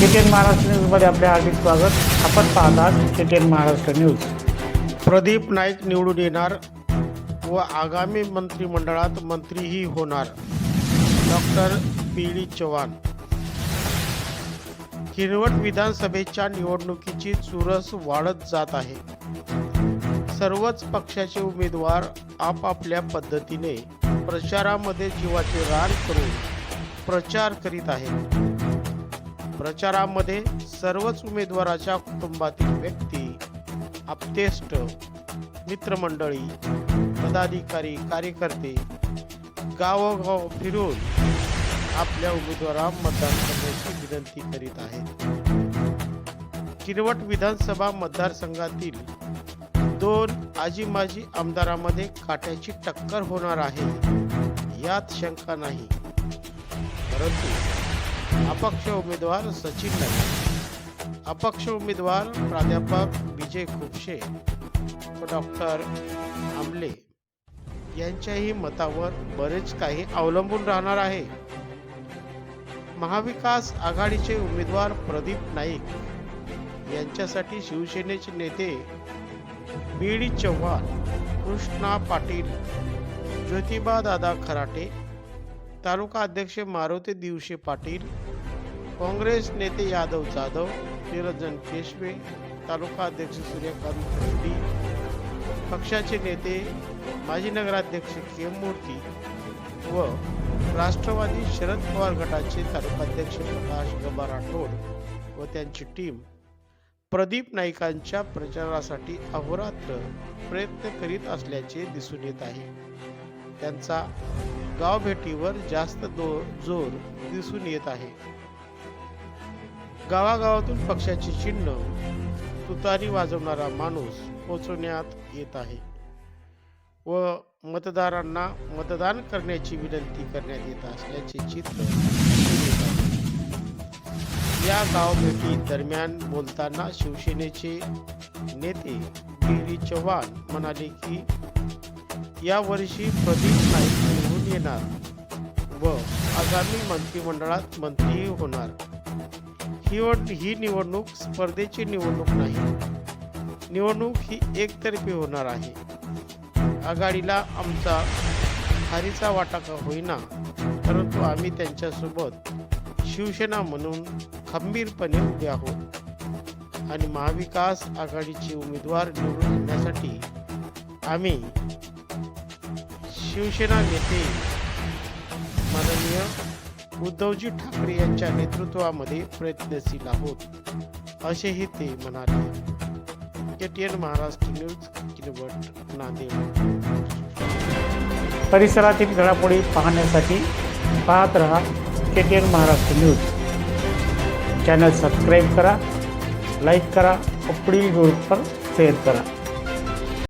KTN Maharashtra न्यूजमध्ये आपले हार्दिक स्वागत. आपण पाहत आहात केटीएन महाराष्ट्र न्यूज. प्रदीप नाईक निवडून येणार व आगामी मंत्रिमंडळात मंत्रीही होणार. Doctor P D Chavan. Kinwat विधानसभेच्या निवडणुकीची चुरस वाढत जात आहे. सर्वच पक्षाचे उमेदवार आपापल्या पद्धतीने प्रचारामध्ये जीवाचे रान करून प्रचार करीत आहेत. प्रचारामध्ये सर्वच उमेदवाराच्या कुटुंबातील व्यक्ती आप्तेष्ट मित्रमंडळी पदाधिकारी कार्यकर्ते गावोगाव फिरून आपल्या उमेदवारा मतदान करण्याची विनंती करीत आहेत. किनवट विधानसभा मतदारसंघातील दोन आजी माजी आमदारामध्ये काट्याची टक्कर होणार आहे यात शंका नाही. परंतु अपक्ष उमेदवार सचिन नाईक अपक्ष उमेदवार प्राध्यापक विजय खुपशे व डॉक्टर आमले यांच्याही मतावर बरेच काही अवलंबून राहणार आहे. महाविकास आघाडीचे उमेदवार प्रदीप नाईक यांच्यासाठी शिवसेनेचे नेते बी डी चव्हाण कृष्णा पाटील ज्योतिबा दादा खराटे तालुका अध्यक्ष मारुती दिवशे पाटील काँग्रेस नेते यादव जाधव निरंजन केशवे तालुका अध्यक्ष सूर्यकांत रेड्डी पक्षाचे नेते माजी नगराध्यक्ष के मूर्ती व राष्ट्रवादी शरद पवार गटाचे तालुकाध्यक्ष प्रकाश गबा राठोड व त्यांची टीम प्रदीप नाईकांच्या प्रचारासाठी अहोरात्र प्रयत्न करीत असल्याचे दिसून येत आहे. त्यांचा गावभेटीवर जास्त दो जोर दिसून येत आहे. गावागावातून पक्षाचे चिन्ह तुतारी वाजवणारा माणूस पोचवण्यात येत आहे व मतदारांना मतदान करण्याची विनंती करण्यात येत असल्याचे चित्र या गावभेटी दरम्यान बोलताना शिवसेनेचे नेते गिरी चव्हाण म्हणाले की यावर्षी प्रदीप नाईक निवडून येणार व आगामी मंत्रिमंडळात मंत्रीही होणार. ही ही निवडणूक स्पर्धेची निवडणूक नाही. निवडणूक ही एकतर्फी होणार आहे. आघाडीला आमचा हारीचा वाटा का होईना परंतु आम्ही त्यांच्यासोबत शिवसेना म्हणून खंबीरपणे उभे आहोत आणि महाविकास आघाडीचे उमेदवार निवडून आणण्यासाठी आम्ही शिवसेना नेते माननीय उद्धवजी ठाकरे यांच्या नेतृत्वामध्ये प्रयत्नशील आहोत असेही ते म्हणाले. KTN Maharashtra news Kinwat Nanded. परिसरातील घडामोडी पाहण्यासाठी पाहत रहा KTN Maharashtra news. Channel subscribe करा लाईक करा व पुढील ग्रुपवर शेअर करा.